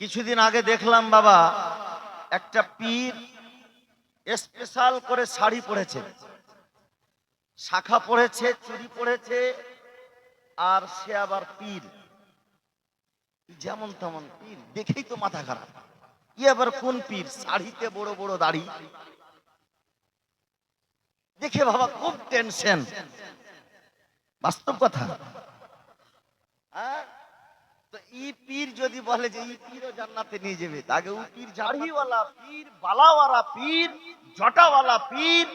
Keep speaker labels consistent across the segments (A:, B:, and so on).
A: কিছুদিন আগে দেখলাম বাবা, একটা পীর স্পেশাল করে শাড়ি পরেছে। শাখা পড়েছে চুরি পড়েছে আর সে আবার পীর। যেমন তেমন পীর, দেখেই তো মাথা খারাপ। ই আবার কোন পীর? শাড়িতে বড় বড় দাড়ি। দেখে বাবা খুব টেনশন বাস্তব কথা। হ্যাঁ? তো ই পীর যদি বলে যে ই পীরও জান্নাতে নিয়ে যাবে ও পীর পীর বালাওয়ালা পীর জটাওয়ালা পীর।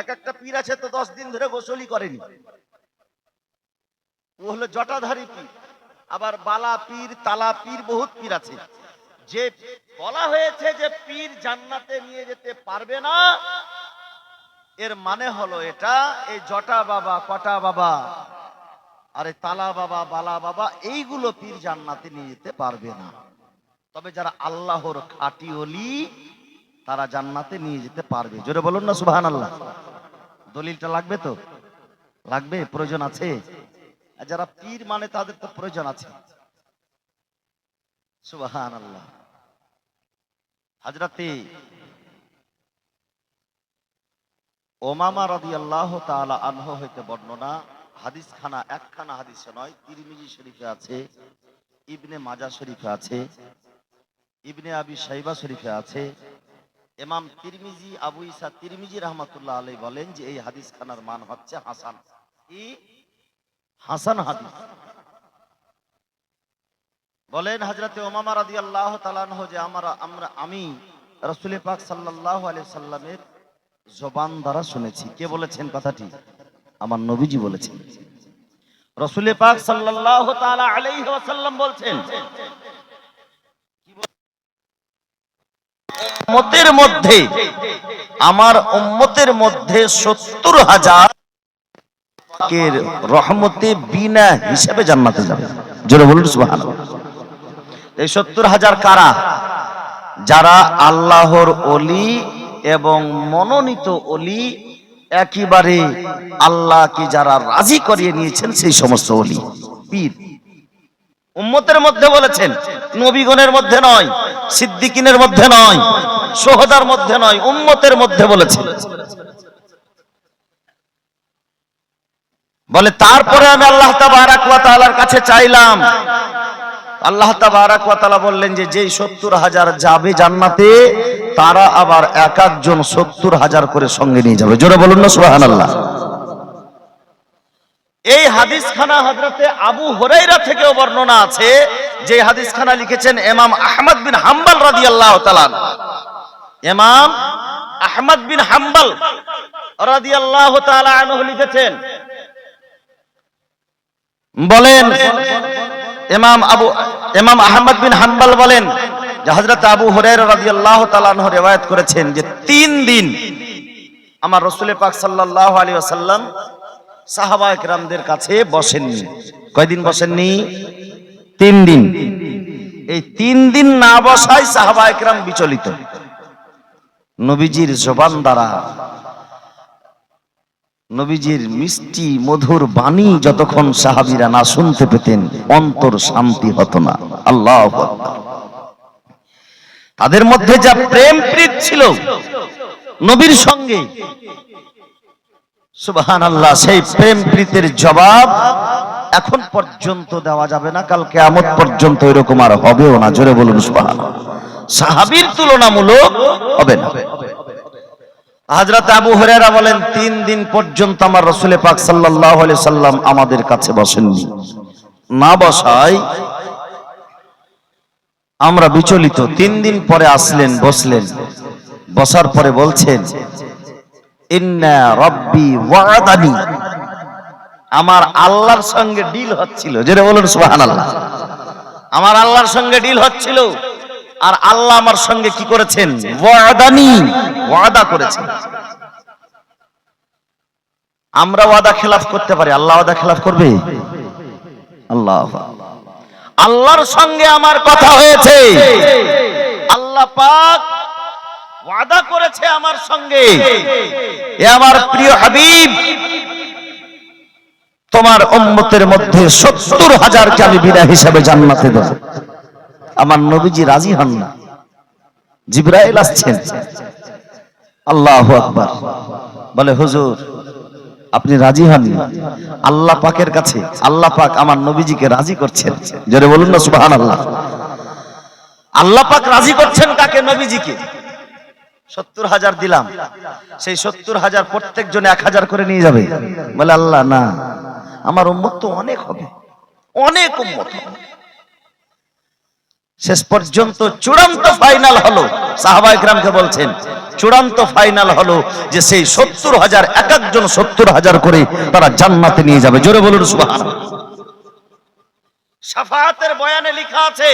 A: এক একটা পীর আছে তো দশ দিন ধরে গোসলই করেনি। ও হলো জটাধারী পীর। আবার বালা পীর তালা পীর বহুত পীর আছে। যে বলা হয়েছে যে পীর জান্নাতে নিয়ে যেতে পারবে না এর মানে হলো এটা এই জটা বাবা কটা বাবা আরে তালা বাবা, বালা বাবা, এইগুলো পীর জান্নাতে নিয়ে যেতে পারবে না। তবে যারা আল্লাহর খাটি অলি তারা জান্নাতে নিয়ে যেতে পারবে। জোরে বলুন না সুবহান আল্লাহ দলিলটা লাগবে তো? লাগবে? প্রয়োজন আছে? আর যারা পীর মানে তাদের তো প্রয়োজন আছে। সুবহান আল্লাহ হাজরাতে ওমামা রদি আল্লাহ তাআলা আনহ হইতে বর্ণনা হাদিস খানা একখানা হাদিসে নয়, তিরমিজি শরীফে আছে, ইবনে মাজা শরীফে আছে, ইবনে আবি সাইবা শরীফে আছে। ইমাম তিরমিজি, আবু ইসা তিরমিজি রহমাতুল্লাহ আলাই বলেন যে এই হাদিস খানার মান হচ্ছে হাসান। কি? হাসান হাদিস। বলেন হজরতে ওমামা রাদি আল্লাহ তালানহ যে আমরা আমরা, আমি রসুল পাক সাল্লাহ আলিয়া সাল্লামের জবান দ্বারা শুনেছি। কে বলেছেন কথাটি? আমার নবীজি বলেছেন। রসুল পাক ওয়াসাল্লাম বলছেন মধ্যে, আমার উম্মতের মধ্যে সত্তর হাজার রহমতে বিনা হিসাবে জান্নাতে যাবে। জোরে বলুন এই সত্তর হাজার কারা? যারা আল্লাহর অলি এবং মনোনীত অলি একেবারে আল্লাহকে যারা রাজি করিয়ে নিয়েছেন সেই সমস্ত অলি পীর। উম্মতের মধ্যে বলেছেন, নবীগণের মধ্যে নয়, সিদ্দিকিনের মধ্যে নয়, সোহদার মধ্যে নয়, উম্মতের মধ্যে বলেছেন। বলে, তারপরে আমি আল্লাহ তাবারাক ওয়া তাআলার কাছে চাইলাম আল্লাহ তাবারাক বললেন যে যেই সত্তর হাজার যাবে জান্নাতে, তারা আবার এক একজন সত্তর হাজার করে সঙ্গে নিয়ে যাবে। জোরে বলুন না, সুবহানাল্লাহ। এই হাদিস খানা হজরতে আবু হরাইরা থেকেও বর্ণনা আছে, যে হাদিস খানা লিখেছেন এমাম আহমদ বিন হাম্বাল রাদিয়াল্লাহু তাআলা এমাম আহমদ বিন হাম্বাল রাদিয়াল্লাহু আল্লাহ লিখেছেন, বলেন ইমাম আবু ইমাম আহমদ বিন হাম্বাল বলেন যে হযরত আবু হুরায়রা রাদিয়াল্লাহু তাআলা আনহু riwayat করেছেন যে তিন দিন আমার রাসূল পাক সাল্লাল্লাহু আলাইহি ওয়াসাল্লাম সাহাবা একরামদের কাছে বসেননি কয়দিন বসেননি? তিন দিন। এই তিন দিন না বসায় সাহাবা একরাম বিচলিত। নবীজির জবান দ্বারা নবীজির মিষ্টি, মধুর বাণী যতক্ষণ সাহাবীরা না শুনতে পেতেন, অন্তর শান্তি হতো না। আল্লাহ তাদের মধ্যে যা প্রেম প্রীত ছিল, নবীর সঙ্গে সুবহান আল্লাহ সেই প্রেম প্রীতের জবাব এখন পর্যন্ত দেওয়া যাবে না, কাল কেয়ামত পর্যন্ত এরকম আর হবেও না, জোরে বলুন সুবহান সাহাবীর তুলনামূলক হবে না। হাজরত আবু হুরায়রা বলেন, তিন দিন পর্যন্ত আমার রসুলে পাক আলাইহি সাল্লাম আমাদের কাছে বসেননি। না বসায় আমরা বিচলিত। তিন দিন পরে আসলেন, বসলেন। বসার পরে বলছেন আমার আল্লাহর সঙ্গে ডিল হচ্ছিল। যেটা বলুন সুবহানাল্লাহ। আমার আল্লাহর সঙ্গে ডিল হচ্ছিল। আর আল্লাহ আমার সঙ্গে কি করেছেন? ওয়াদানি, ওয়াদা করেছেন। আমরা ওয়াদা খেলাফ করতে পারি। আল্লাহ ওয়াদা খেলাফ করবে? আল্লাহ। আল্লাহর সঙ্গে আমার কথা হয়েছে। আল্লাহ পাক ওয়াদা করেছে আমার সঙ্গে। এ আমার প্রিয় হাবিব, তোমার উম্মতের মধ্যে সত্তর হাজারকে আমি বিনা হিসাবে জান্নাতে দেব। আমার নবীজি রাজি হন না। জিব্রাইল আসছেন। আল্লাহ আকবার। বলে, হুজুর, আপনি রাজি হন আল্লাহ পাকের কাছে, আল্লাহ পাক আমার নবীজিকে রাজি করছেন। জোরে বলুন না সুবহান আল্লাহ আল্লাহ পাক রাজি করছেন কাকে? নবীজিকে। সত্তর হাজার দিলাম। সেই সত্তর হাজার প্রত্যেক জনে এক হাজার করে নিয়ে যাবে। বলে, আল্লাহ, না। আমার উম্মত তো অনেক হবে। অনেক উম্মত হবে। শেষ পর্যন্ত চূড়ান্ত ফাইনাল হলো। সাহাবা গ্রামকে বলছেন, চূড়ান্ত ফাইনাল হলো যে সেই সত্তর হাজার, এক একজন সত্তর হাজার করে তারা জান্নাতে নিয়ে যাবে। জোরে বলুন সুবহানাল্লাহ। সাফায়াতের বয়ানে লেখা আছে,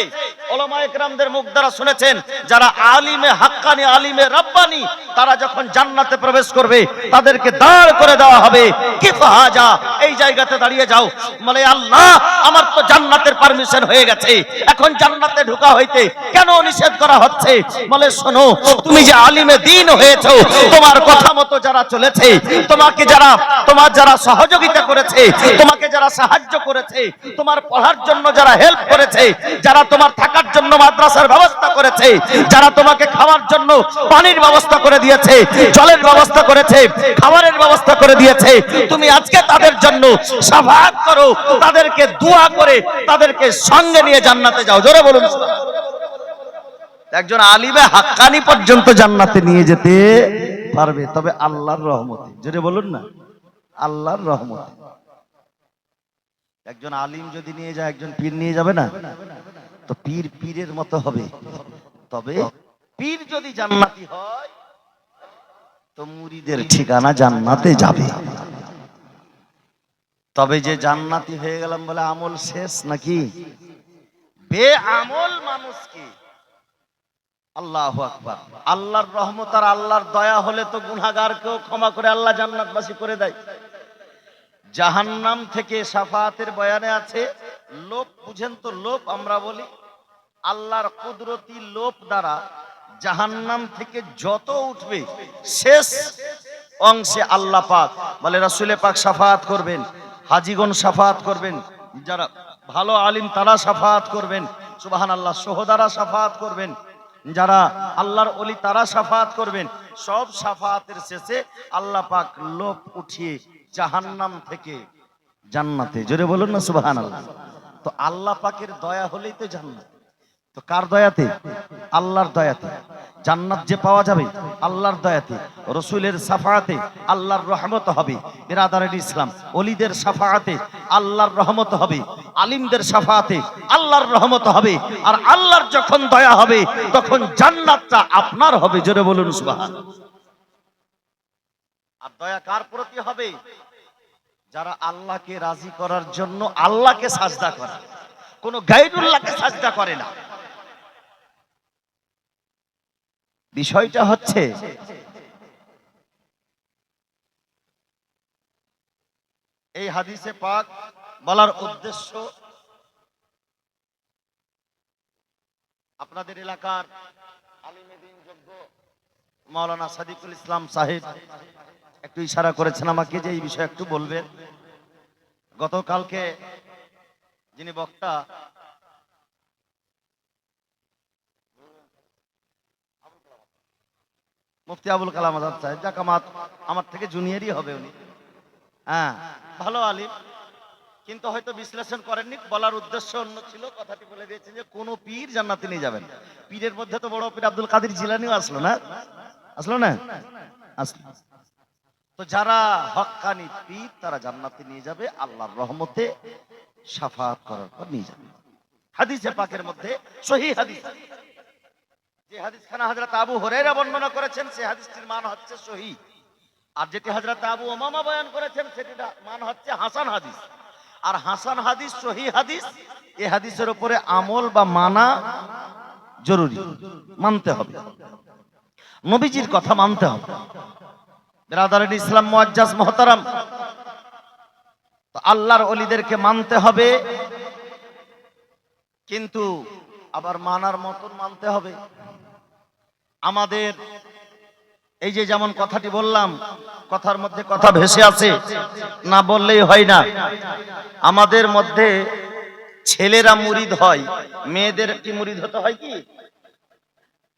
A: ওলামা একরামদের মুখ দ্বারা শুনেছেন, যারা আলিমে হাক্কানি, আলিমে রব্বানি, তারা যখন জান্নাতে প্রবেশ করবে, তাদেরকে দাঁড় করে দেওয়া হবে। কি ফাহাজা এই জায়গাতে দাঁড়িয়ে যাও। বলে, আল্লাহ, আমার তো জান্নাতের পারমিশন হয়ে গেছে। এখন জান্নাতে ঢোকা হইতে কেন নিষেধ করা হচ্ছে? বলে, শোনো, তুমি যে আলিমে দিন হয়েছো, তোমার কথা মতো যারা চলেছে, তোমাকে যারা, তোমার যারা সহযোগিতা করেছে, তোমাকে যারা সাহায্য করেছে, তোমার পড়ার জন্য যারা হেল্প করেছে, যারা তোমার থাকার জন্য মাদ্রাসার ব্যবস্থা করেছে, যারা তোমাকে খাওয়ার জন্য পানির ব্যবস্থা করে দিয়েছে, জলের ব্যবস্থা করেছে, খাবারের ব্যবস্থা করে দিয়েছে, তুমি আজকে তাদের জন্য সাফাত করো, তাদেরকে দোয়া করে, তাদেরকে সঙ্গে নিয়ে জান্নাতে যাও। জোরে বলুন। একজন আলিমে হাক্কানি পর্যন্ত জান্নাতে নিয়ে যেতে পারবে, তবে আল্লাহর রহমতে। জোরে বলুন না। আল্লাহর রহমতে। একজন আলিম যদি নিয়ে যায়, একজন পীর নিয়ে যাবে না? তো পীর পীরের মতো হবে। তবে পীর যদি জান্নাতি হয়, তো মুরিদের ঠিকানা জান্নাতে যাবে। তবে যে জান্নাতি হয়ে গেলাম বলে আমল শেষ নাকি? বে আমল মানুষকে। আল্লাহ আকবার। আল্লাহর রহমত আর আল্লাহর দয়া হলে তো গুনাহগারকেও ক্ষমা করে আল্লাহ জান্নাতবাসী করে দেয়। জাহান্নাম থেকে সাফাতের বয়ানে আছে লোভ বুঝেন তো লোভ আমরা বলি। আল্লাহর কুদরতি লোভ দ্বারা জাহান্নাম থেকে যত উঠবে, শেষ অংশে আল্লাহ পাক বলে রাসুলে পাক সাফাত করবেন, হাজিগণ সাফাত করবেন, যারা ভালো আলিম তারা সাফাত করবেন সুবাহান আল্লাহ সোহদারা সাফাত করবেন, যারা আল্লাহর অলি তারা সাফাত করবেন, সব সাফাতের শেষে আল্লাহ পাক লোভ উঠিয়ে জাহান্নাম থেকে জান্নাতে। জোরে বলুন না সুবাহান তো আল্লাহ পাকের দয়া হলেই তো জান্নাত। তো কার দয়াতে? আল্লাহর দয়াতে। জান্নাত যে পাওয়া যাবে, আল্লাহর দয়াতে। রসুলের সাফায়াতে আল্লাহর রহমত হবে। বিরাদারের ইসলাম অলিদের সাফায়াতে আল্লাহর রহমত হবে। আলিমদের সাফাতে আল্লাহর রহমত হবে। আর আল্লাহর যখন দয়া হবে, তখন জান্নাতটা আপনার হবে। জোরে বলুন সুবহান আর দয়া কার প্রতি হবে? যারা আল্লাহকে রাজি করার জন্য আল্লাহকে সাজদা করে। কোন গাইডুল্লাহকে সাজদা করে না। বিষয়টা হচ্ছে, এই হাদিসে পাক বলার উদ্দেশ্য, আপনাদের এলাকার আলিমেদিন যোগ্য মাওলানা সাদিকুল ইসলাম সাহেব একটু ইশারা করেছেন আমাকে যে এই বিষয়ে একটু বলবেন। গতকালকে যিনি বক্তা, মুফতি আবুল কালাম আজাদ সাহেব, যাক আমার আমার থেকে জুনিয়রই হবে উনি। হ্যাঁ ভালো আলিম, কিন্তু হয়তো বিশ্লেষণ করেননি, বলার উদ্দেশ্য অন্য ছিল, কথাটি বলে দিয়েছেন যে কোন পীর জান্নাতে নিয়ে যাবেন। পীরের মধ্যে তো বড় পীর আব্দুল কাদের জিলানিও আসলো না? আসলো না? আসলো তো যারা হক্কানি পীর, তারা জান্নাতে নিয়ে যাবে, আল্লাহর রহমতে সাফাত করার পর নিয়ে যাবে। হাদিসে পাকের মধ্যে সহি হাদিস। যে হাদিস খানা হযরত আবু হুরায়রা বর্ণনা করেছেন সেই হাদিসটির মান হচ্ছে সহি। আর যেটি হযরত আবু ওমামা বয়ান করেছেন, সেটির মান হচ্ছে হাসান হাদিস। আর হাসান হাদিস, সহি হাদিস এই হাদিসের উপরে আমল বা মানা জরুরি, মানতে হবে। নবীজির কথা মানতে হবে। বেরাদারের ইসলাম মুআজ্জাজ মহতারাম। তো আল্লাহর অলিদেরকে মানতে হবে। কিন্তু আবার মানার মতন মানতে হবে। আমাদের এই যে যেমন কথাটি বললাম, কথার মধ্যে কথা ভেসে আছে, না বললেই হয় না। আমাদের মধ্যে ছেলেরা মুরিদ হয়, মেয়েদের কি মুরিদ হতে হয় কি?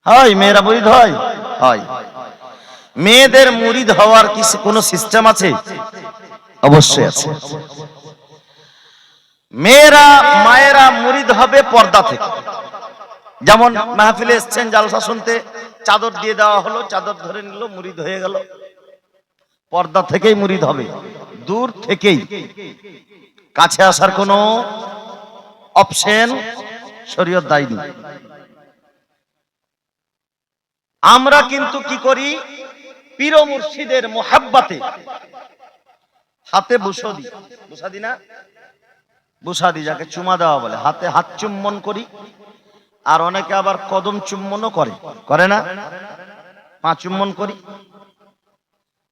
A: হয়, মেয়েরা মুরিদ হয়? হয়। মেয়েদের মুরিদ হওয়ার কি কোনো সিস্টেম আছে? অবশ্যই আছে। মেয়েরা, মায়েরা মুরিদ হবে পর্দা থেকে। যেমন মাহফিলে এসছেন জালসা শুনতে, চাদর দিয়ে দেওয়া হলো, চাদর ধরে নিল, মুরিদ হয়ে গেল। পর্দা থেকেই মুরিদ হবে, দূর থেকেই। কাছে আসার কোনো অপশন শরীয়ত দেয়নি। আমরা কিন্তু কি করি? পীর মুর্শিদের মোহাব্বাতে। হাতে বুসো দি। বুসা দি না? বুসা দি, যাকে চুমা দেওয়া বলে। হাতে হাত চুম্বন করি, আর অনেকে আবার কদম চুম্বনও করে। করে না? পা চুম্বন করি।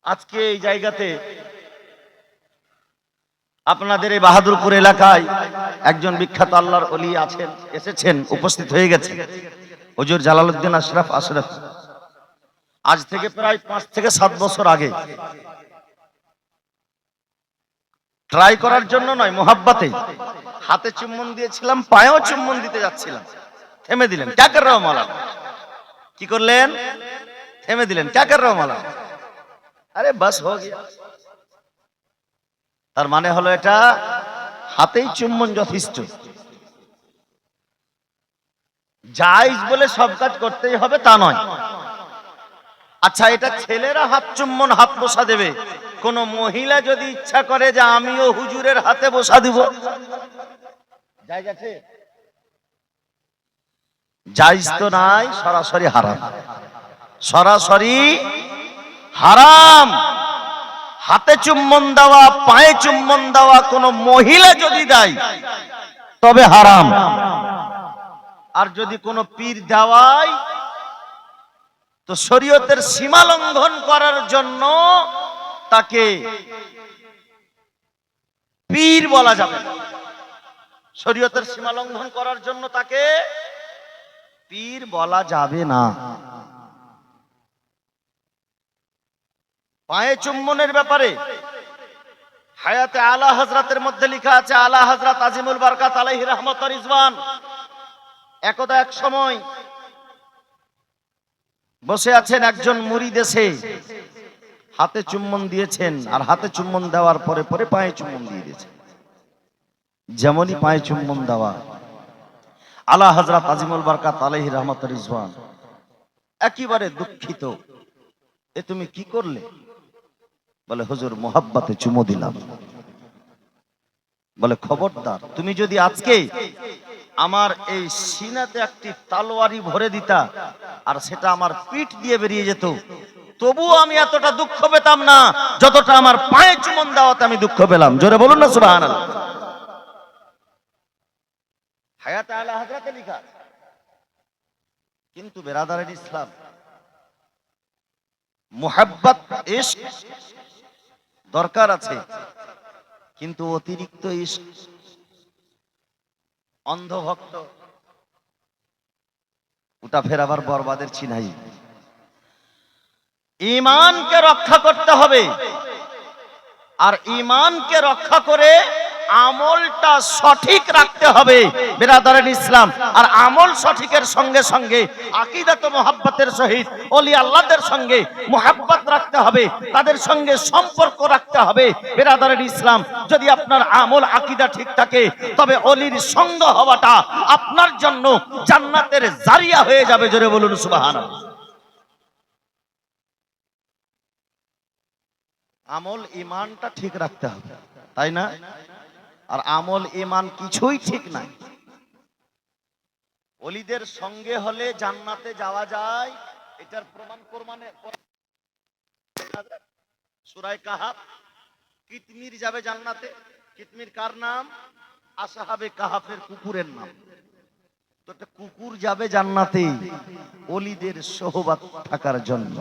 A: আজকে এই জায়গাতে আপনাদের এই বাহাদুরপুর এলাকায় একজন বিখ্যাত আল্লাহর অলি আছেন, এসেছেন, উপস্থিত হয়ে গেছে হুজুর জালালউদ্দিন আশরাফ আশরাফ। আজ থেকে প্রায় পাঁচ থেকে সাত বছর আগে। ট্রাই করার জন্য নয়, মোহাব্বাতে। হাতে চুম্বন দিয়েছিলাম, পায়েও চুম্বন দিতে যাচ্ছিলাম। থেমে দিলেন ট্যাকের রাও মালা কি করলেন? থেমে দিলেন ট্যাকের রাও মালা আরে বাস হো গিয়া তার মানে হলো এটা, হাতেই চুম্বন যথেষ্ট। জাইজ বলে সব কাজ করতেই হবে, তা নয়। আচ্ছা এটা ছেলেরা হাত চুম্বন হাত বসা দেবে। কোন মহিলা যদি ইচ্ছা করে যে আমিও হুজুরের হাতে বসা দিব। জায়জ আছে? জাইজ তো নাই সরাসরি হারাম। সরাসরি হারাম। হাতে চুম্বন দেওয়া পায়ে চুম্বন দেওয়া কোন মহিলা যদি দেয় তবে হারাম। আর যদি কোনো পীর দেওয়ায় তো শরীয়তের সীমা লঙ্ঘন করার জন্য তাকে পীর বলা যাবে শরীয়তের সীমা লঙ্ঘন করার জন্য তাকে পীর বলা যাবে না। পায়ে চুম্বনের ব্যাপারে হায়াতে আলা হজরতের মধ্যে লেখা আছে, আলা হজরত আজিমুল বারকাত আলাইহি রহমত রিজওয়ান। একদা এক সময় বসে আছেন একজন মুড়ি দেশে হাতে চুম্বন দিয়েছেন, আর হাতে চুম্বন দেওয়ার পরে পরে পায়ে চুম্বন দিয়ে দিয়েছেন। যেমনই পায়ে চুম্বন দেওয়া। আলা হজরত আজিমুল বারকাত আলাইহি রহমত রিজওয়ান, একেবারে দুঃখিত। এ তুমি কি করলে? বলে, হুজুর, মোহাব্বাতে চুমো দিলাম। বলে, খবরদার, তুমি যদি আজকে আমার এই সিনাতে একটি তালোয়ারি ভরে দিতা, আর সেটা আমার পিঠ দিয়ে বেরিয়ে যেত। তবুও আমি এতটা দুঃখ পেতাম না, যতটা আমার পায়ে চুমন দেওয়াতে আমি দুঃখ পেলাম। জোরে বলুন না সুবাহ হায়াত আলা হাজরাতে লিখা কিন্তু বেরাদারের ইসলাম, মোহাব্বত, ইশক দরকার আছে, কিন্তু অতিরিক্ত ইশক অন্ধভক্ত। ওটা ফের আবার বরবাদের চিনাই। ইমানকে রক্ষা করতে হবে। আর ইমানকে রক্ষা করে আমলটা সঠিক রাখতে হবে বেরাদারের ইসলাম। আর আমল সঠিকের সঙ্গে সঙ্গে আকিদাত মোহাব্বতের সহিত, অলি আল্লাহদের সঙ্গে মোহাব্বত রাখতে হবে, তাদের সঙ্গে সম্পর্ক রাখতে হবে বেরাদারের ইসলাম। যদি আপনার আমল, আকিদা ঠিক থাকে, তবে অলির সঙ্গ হওয়াটা আপনার জন্য জান্নাতের জারিয়া হয়ে যাবে, জোরে বলুন সুবহানাল্লাহ। আমল ইমানটা ঠিক রাখতে হবে, তাই না? আর আমল ইমান কিছুই ঠিক নাই। অলিদের সঙ্গে হলে জান্নাতে যাওয়া যায়, এটার প্রমাণ প্রমাণে সুরায় কাহাব কিতমির যাবে জান্নাতে। কিতমির কার নাম? আসাহাবে কাহাফের কুকুরের নাম। তো কুকুর যাবে জান্নাতে অলিদের সোহবাত থাকার জন্য,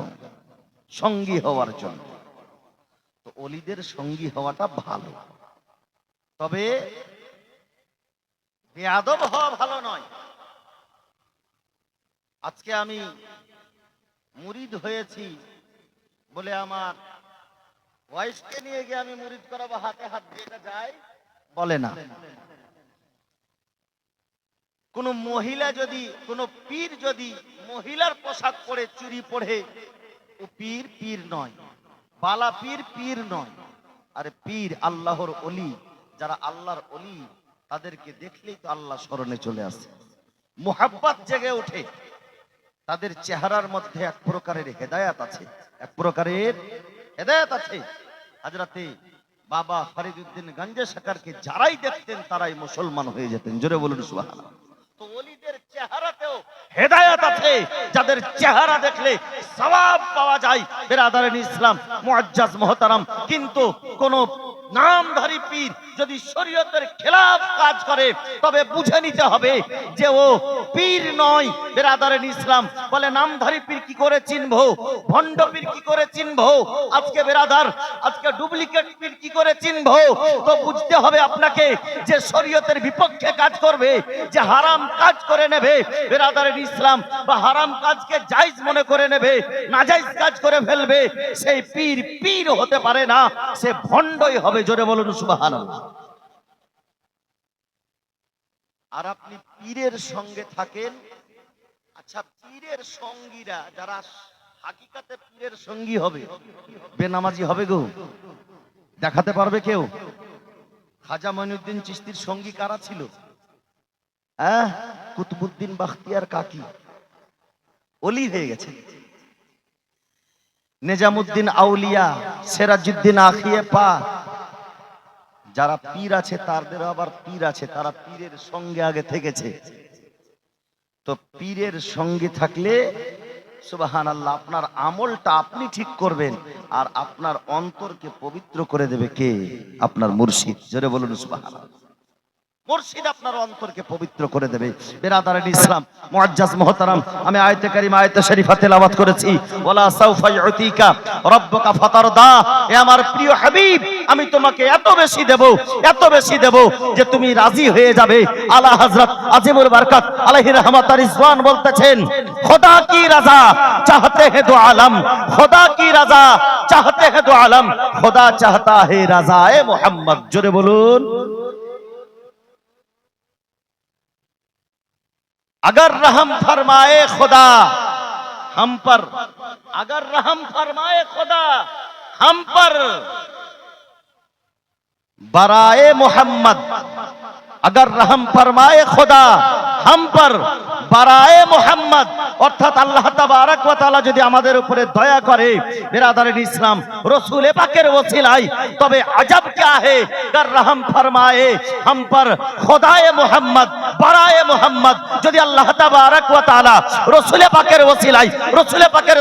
A: সঙ্গী হওয়ার জন্য। তো অলিদের সঙ্গী হওয়াটা ভালো। তবে বেয়াদব হওয়া ভালো নয়। আজকে আমি মুরিদ হয়েছি বলে আমার ওয়াইফকে নিয়ে গিয়ে আমি মুরিদ করাবো, হাতে হাত দিয়ে যায় বলে না। কোন মহিলা যদি, কোন পীর যদি মহিলার পোশাক পরে চুরি পরে ও পীর পীর নয়, বালা পীর পীর নয়। আরে পীর আল্লাহর অলি। যারা আল্লাহর অলি তাদেরকে দেখলেই তো আল্লাহ স্মরণে চলে আসে। মোহাব্বত জেগে ওঠে। তাদের চেহারার মধ্যে এক প্রকারের হেদায়াত আছে। এক প্রকারের হেদায়াত আছে। হাজরাতে বাবা ফরিদুদ্দিন গঞ্জে সাকারকে যারাই দেখতেন, তারাই মুসলমান হয়ে যেতেন। জোরে বলুন, সুবহানাল্লাহ। তো ওলিদের চেহারাতেও হেদায়াত আছে। যাদের চেহারা দেখলে সওয়াব পাওয়া যায়। বেরাদারান ইসলাম, মুআজ্জাজ, মুহতারাম। কিন্তু কোন নামধারী পীর যদি শরীয়তের খেলাফ কাজ করে, তবে বুঝে নিতে হবে যে ও পীর নয় বেরাদারেন ইসলাম। বলে, নামধারী পীর কি করে চিনবো? ভণ্ড পীর কি করে চিনবো? আজকে বেরাদার, আজকে ডুপ্লিকেট পীর কি করে চিনবো? তো বুঝতে হবে আপনাকে যে শরীয়তের বিপক্ষে কাজ করবে, যে হারাম কাজ করে নেবে বেরাদারেন ইসলাম, বা হারাম কাজকে জায়েজ মনে করে নেবে নাজাইজ কাজ করে ফেলবে, সেই পীর পীর হতে পারে না, সে ভণ্ডই হবে জোরে বলুন, সুবহানাল্লাহ। আর আপনি পীরের সঙ্গে থাকেন। আচ্ছা পীরের সঙ্গীরা যারা হাকিকাতে পীরের সঙ্গী হবে, বেনামাজি হবে গো। দেখাতে পারবে কেউ? খাজা মঈনুদ্দিন চিস্তির সঙ্গী কারা ছিল? হ্যাঁ কুতুবুদ্দিন বাখতিয়ার কাকি। অলি হয়ে গেছে। নেজামুদ্দিন আউলিয়া সেরাজুদ্দিন আখিয়ে পা যারা পীর আছে, তাদের আবার পীর আছে, তারা পীরের সঙ্গে আগে থেকেছে। তো পীরের সঙ্গে থাকলে সুবাহান আল্লাহ আপনার আমলটা আপনি ঠিক করবেন, আর আপনার অন্তরকে পবিত্র করে দেবে কে? আপনার মুর্শিদ। জোরে বলুন সুবাহান মুর্শিদ আপনার অন্তরকে পবিত্র করে দেবে। বেরাদারান ইসলাম, মুআজ্জাজ মুহতারাম, আমি আয়াতে কারিমা আয়াতে শরীফা তেলাওয়াত করেছি। ওয়ালা সাউফা ইউতিকা, রাব্বুকা ফাতারদা। হে আমার প্রিয় হাবিব, আমি তোমাকে এত বেশি দেব, এত বেশি দেব যে তুমি রাজি হয়ে যাবে। আলা হযরত আজিমুল বরকত আলাইহি রহমাত রিজওয়ান বলতেছেন, খোদা কি রাজা? চাহতে হে দো আলম, খোদা কি রাজা? চাহতে হে দো আলম, খোদা চাহতা হে রাজা, এ মোহাম্মদ। জোরে বলুন। اگر رحم فرمائے خدا، ہم پر۔ اگر رحم فرمائے خدا، ہم پر۔ برائے محمد، اگر رحم فرمائے خدا، ہم پر۔ বারায়ে মোহাম্মদ। অর্থাৎ আল্লাহ তালা যদি আমাদের উপরে দয়া করে ইসলাম, রসুল পাকের ওসিলাই তবে রহম ফরমায়ে? হাম পর খোদায়ে মোহাম্মদ, বারায়ে মোহাম্মদ। যদি আল্লাহ তালা পাকের ওসিলাই রসুল পাকের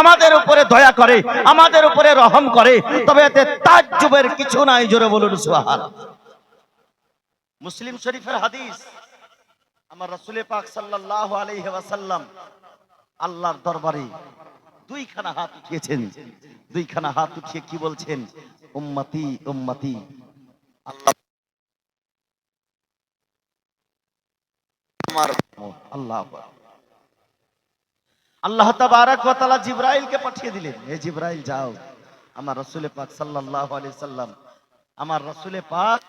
A: আমাদের উপরে দয়া করে, আমাদের উপরে রহম করে, তবে এতে তাজ্জুবের কিছু নাই, জোরে বলুন মুসলিম শরীফের হাদিস আমার রসুলে পাক সাল্লাল্লাহু আলাইহি ওয়াসাল্লাম আল্লাহর দরবারে দুইখানা হাত উঠিয়েছেন। দুইখানা হাত উঠিয়ে কি বলছেন? উম্মতি উম্মতি। আল্লাহ আমার আল্লাহ। আল্লাহ তাবারাক পাঠিয়ে দিলেন। হে জিবরাইল, যাও। আমার রসুলে পাক সাল্লাল্লাহু আলাইহি সাল্লাম আমার রসুলে পাক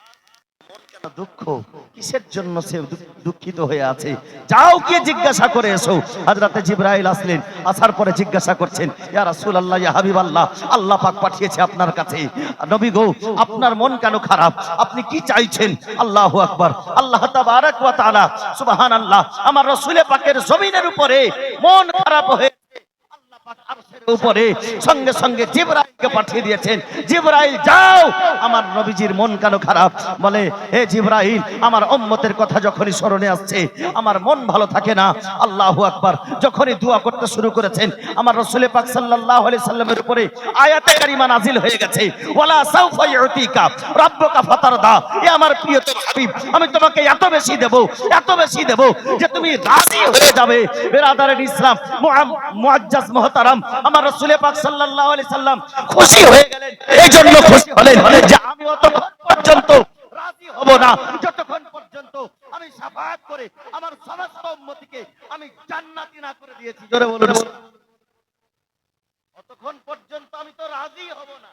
A: দুঃখ। কিসের জন্য সে দুঃখিত হয়ে আছে? যাও গিয়ে জিজ্ঞাসা করে এসো। হযরতে জিবরাইল আসলেন। আসার পরে জিজ্ঞাসা করছেন, ইয়া রাসূলুল্লাহ, ইয়া হাবিবাল্লাহ, আল্লাহ পাক পাঠিয়েছে আপনার কাছে। নবী গো, আপনার মন কেন খারাপ? আপনি কি চাইছেন? আল্লাহু আকবার। আল্লাহ তাবারাক ওয়া তাআলা, সুবহানাল্লাহ, আমার রাসূলে পাকের জমিনের উপরে মন খারাপ হয়ে আল্লাহ উপরে সঙ্গে সঙ্গে জিবরাইলকে পাঠিয়ে দিয়েছেন। জিবরাইল, যাও! আমার নবীজির মন কেন খারাপ? বলে, হে জিবরাইল, আমার উম্মতের কথা যখনই স্মরণে আসছে, আমার মন ভালো থাকে না। আল্লাহু আকবার। যখনই দোয়া করতে শুরু করেছেন, আমার রাসূল পাক সাল্লাল্লাহু আলাইহি সাল্লামের উপরে আয়াতে কারিমা নাজিল হয়ে গেছে। ওয়ালা সাউফা ইউতিকা, রাব্বুকা ফাতারদা, এ আমার প্রিয়তম হাবিব, আমি তোমাকে এত বেশি দেব, এত বেশি দেব যে তুমি রাজি হয়ে যাবে। বেরাদারের ইসলাম মুআজ্জাজ মুহতারাম আমার রাসূল পাক সাল্লাল্লাহু আলাইহি সাল্লাম খুশি হয়ে গেলেন। এই জন্য খুশি হলেন যে আমি অতক্ষণ পর্যন্ত রাজি হব না যতক্ষণ পর্যন্ত আমি সাফায়াত করে আমার সমস্ত উম্মতিকে আমি জান্নাতি না করে দিয়েছি। জোরে বলুন। অতক্ষণ পর্যন্ত আমি তো রাজি হব না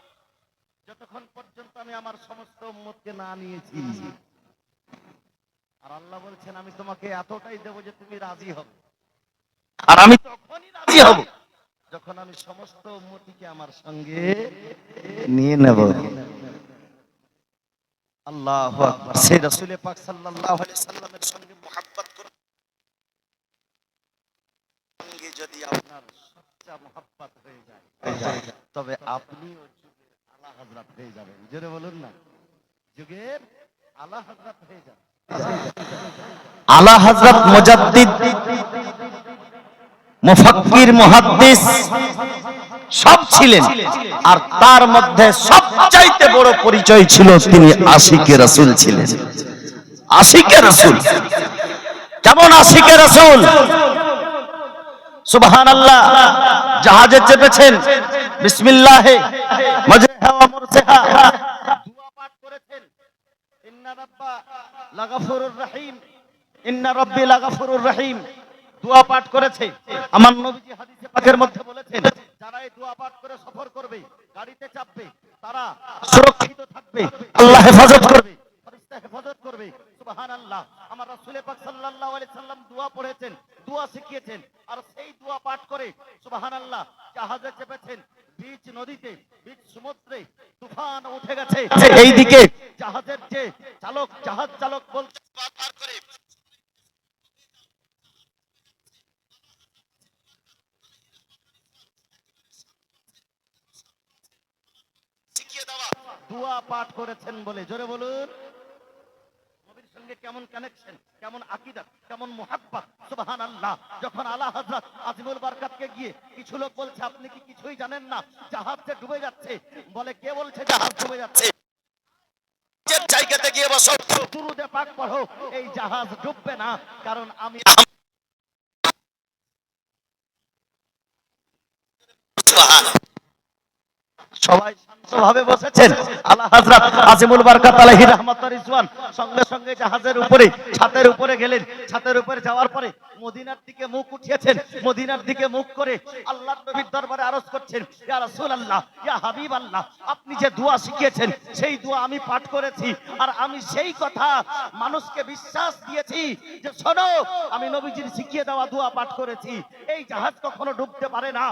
A: যতক্ষণ পর্যন্ত আমি আমার সমস্ত উম্মতকে না নিয়েছি। আর আল্লাহ বলছেন আমি তোমাকে এতটাই দেবো যে তুমি রাজি হবে। আর আমি তখনই রাজি হব। যখন আমি সমস্ত উম্মতিকে আমার সঙ্গে নিয়ে নেব। আল্লাহ সেই রসুল পাক আলাইহি সাল্লামের সঙ্গে মুহাব্বত করে সঙ্গে যদি আপনার সচ্চা মুহাব্বত হয়ে যায় তবে যুগের আলা হযরত হয়ে যাবেন। জোরে বলুন না। যুগের আলা হযরত হয়ে আলা হযরত মুজাদ্দিদ মুফাক্কির মুহাদ্দিস সব ছিলেন। আর তার মধ্যে সবচাইতে বড় পরিচয় ছিল তিনি আশিকে রাসূল ছিলেন। আশিকে রাসূল। কেমন আশিকে রাসূল? সুবহানাল্লাহ। জাহাজে চেপেছেন। বিসমিল্লাহে। মাজরাহা ওয়া মুরসাহা দোয়া পাঠ করেছেন। ইন্না রাব্বা লাগাফুরুর রহিম। ইন্না রাব্বি লাগাফুরুর রহিম। দোয়া পাঠ করেছে। আমার নবীজি হাদিসে পাকের মধ্যে বলেছেন, যারা এই দোয়া পাঠ করে সফর করবে, গাড়িতে চাপবে, তারা সুরক্ষিত থাকবে। আল্লাহ হেফাজত করবে ফেরেশতা হেফাজত করবে সুবহানাল্লাহ আমার রাসূল পাক সাল্লাল্লাহু আলাইহি সাল্লাম দোয়া পড়েছেন দোয়া শিখিয়েছেন আর সেই দোয়া পাঠ করে সুবহানাল্লাহ জাহাজে চেপেছেন বীচ নদীতে বীচ সমুদ্রে তুফান উঠে গেছে এইদিকে জাহাজের যে চালক জাহাজ চালক বলতে দোয়া পাঠ করে শিখিয়ে দেওয়া দোয়া পাঠ করেছেন বলে জোরে বলুন নবীর সঙ্গে কেমন কানেকশন কেমন আকীদা কেমন মুহাব্বত সুবহানাল্লাহ যখন আলা হযরত আজিমুল বারকাতকে গিয়ে কিছু লোক বলছে আপনি কি কিছুই জানেন না জাহাজ যে ডুবে যাচ্ছে বলে কে বলছে জাহাজ ডুবে যাচ্ছে যে জায়গাতে গিয়ে বসো। দুরুদে পাক পড়ো এই জাহাজ ডুববে না কারণ আমি সবাই শান্তভাবে বসেছেন। হযরত আজিমুল বারকাত রিজওয়ান। সঙ্গে সঙ্গে জাহাজের উপরে, ছাতের উপরে গেলেন। ছাতের উপরে যাওয়ার পরে মদিনার দিকে মুখ উঠিয়েছেন। মদিনার দিকে মুখ করে আল্লাহর নবীর দরবারে আরজ করছেন, ইয়া রাসূলুল্লাহ, ইয়া আপনি যে দোয়া শিখিয়েছেন, সেই দোয়া আমি পাঠ করেছি। আর আমি সেই কথা মানুষকে বিশ্বাস দিয়েছি যে শোনো, আমি নবীজির শিখিয়ে দেওয়া দোয়া পাঠ করেছি। এই জাহাজ কখনো ডুবতে পারে না।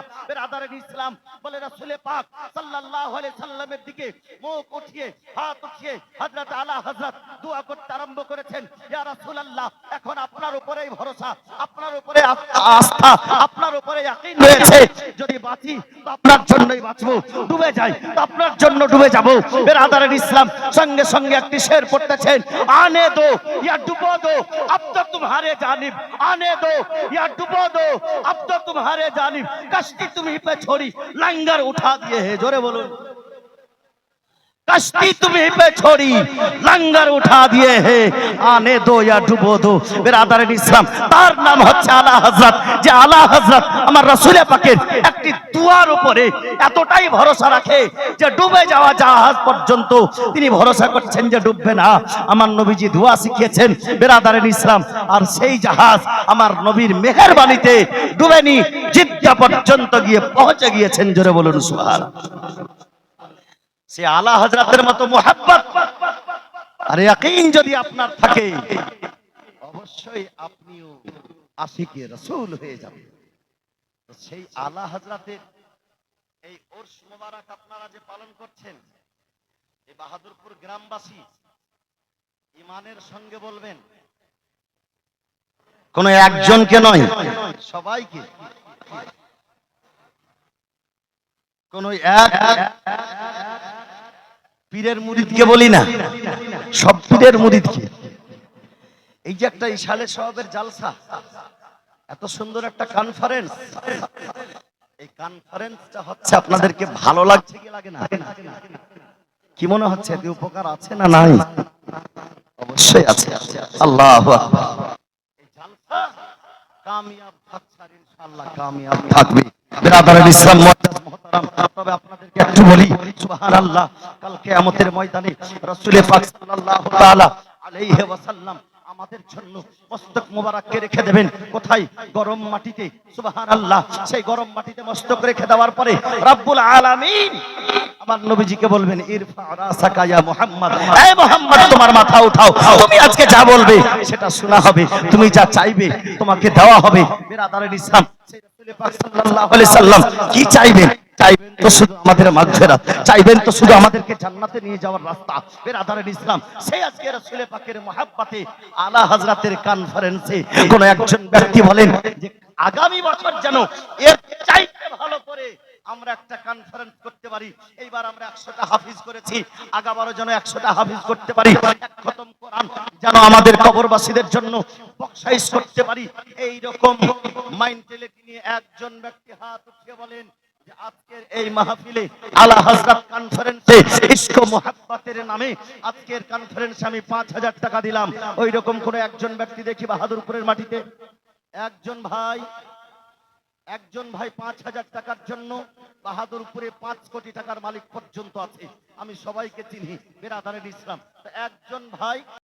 A: ইসলাম বলে রাসূলে পাক সাল্লাল্লাহু আলাইহি সাল্লামের দিকে মুখ উঠিয়ে, হাত উঠিয়ে হজরত আলা হজরত দোয়া করতে আরম্ভ করেছেন। এখন আপনার উপরেই ভরসা, আপনার উপরে আস্থা, আপনার উপরে যদি বাঁচি আপনার জন্যই বাঁচবো। ডুবে যাই আপনার জন্য ডুবে যাব। ইসলাম সঙ্গে সঙ্গে একটি শের পড়তেছেন আনে দো, ইয়া দো তো আনে দো, ইয়া ডুবো দো আব তো তোমারে জানিব তুমি পে ছড়ি লাঙ্গার উঠা দিয়ে হে, জোরে বলুন। कश्ती तुम्ही पे छोड़ी लंगर उठा दिए है आने दो या डुबो दो বেরাদার ইসলাম তার নাম হচ্ছে আলা হযরত যে আলা হযরত আমার রাসূলে পাকের একটি দুয়ার উপরে এতটাই ভরসা রাখে যে ডুবে যাওয়া জাহাজ পর্যন্ত তিনি ভরসা করছেন যে ডুববে না আমার নবীজি দোয়া শিখিয়েছেন বেরাদারের ইসলাম আর সেই জাহাজ আমার নবীর মেহেরবানিতে ডুবেনি জিদ্দা পর্যন্ত গিয়ে পৌঁছে গিয়েছেন জোরে বলুন সুবহানাল্লাহ সে আলা হজরতের মতো মোহাব্বত। আর ইয়াকিন যদি আপনার থাকে, অবশ্যই আপনিও আশিকে রসুল হয়ে যাবেন। সেই আলা হজরতের এই ওরস মোবারক আপনারা যে পালন করছেন এই বাহাদুরপুর গ্রামবাসী ইমানের সঙ্গে বলবেন, কোন একজনকে নয়, সবাইকে। কোন এক পীরের মুরিদকে বলি না। সব পীরের মুরিদকে এই যে একটা ইশালে সাহেবের জালসা এত সুন্দর একটা কনফারেন্স এই কনফারেন্সটা হচ্ছে আপনাদেরকে ভালো লাগছে কি লাগে না? কি মনে হচ্ছে এতে উপকার আছে না নাই? অবশ্যই আছে। আল্লাহ এই জালসা কামিয়াব থাকছার ইনশাআল্লাহ কামিয়াব। থাকবে। বিরাদারের ইসলাম মুআজ্জাজ মুহতারাম। তবে আপনাদেরকে একটু বলি সুবহানাল্লাহ। কাল কিয়ামতের ময়দানে রাসূলে পাক সাল্লাল্লাহু তাআলা ওয়াসাল্লাম আমাদের জন্য মস্তক মোবারককে রেখে দেবেন। কোথায়? গরম মাটিতে। সুবাহান আল্লাহ সেই গরম মাটিতে মস্তক রেখে দেওয়ার পরে রাব্বুল আলামিন আমার নবীজিকে বলবেন, ইরফা রাসাকা ইয়া মুহাম্মদ। এই মুহাম্মদ, তোমার মাথা উঠাও। তুমি আজকে যা বলবে, সেটা শোনা হবে। তুমি যা চাইবে, তোমাকে দেওয়া হবে। বিরাদারের ইসলাম সেই রাসূল পাক সাল্লাল্লাহু আলাইহি সাল্লাম কি চাইবেন চাইবেন তো শুধু আমাদের মাগফিরাত চাইবেন তো শুধু আমাদেরকে জান্নাতে নিয়ে যাওয়ার রাস্তা। ইসলাম। সেই আজকে পাকের আলা কনফারেন্সে কোন একজন ব্যক্তি বলেন যে, আগামী বছর যেন এর চাইতে ভালো করে আমরা একটা কনফারেন্স করতে পারি। এইবার আমরা একশোটা হাফিজ করেছি। আগাবারও যেন একশোটা হাফিজ করতে পারি। খতম কোরআন যেন আমাদের কবরবাসীদের জন্য বক্সাইজ করতে পারি। এই রকম মাইন্ডেলিটি নিয়ে একজন ব্যক্তি হাত বলেন আজকের এই মাহফিলে আলা হযরত কনফারেন্সে মোহাব্বতের নামে আজকের কনফারেন্সে আমি পাঁচ হাজার টাকা দিলাম। ওই রকম একজন ব্যক্তি দেখি বাহাদুরপুরের মাটিতে? একজন ভাই একজন ভাই পাঁচ হাজার টাকার জন্য বাহাদুরপুরে পাঁচ কোটি টাকার মালিক পর্যন্ত আছে। আমি সবাইকে চিনি, বেরাদারের ইসলাম। একজন ভাই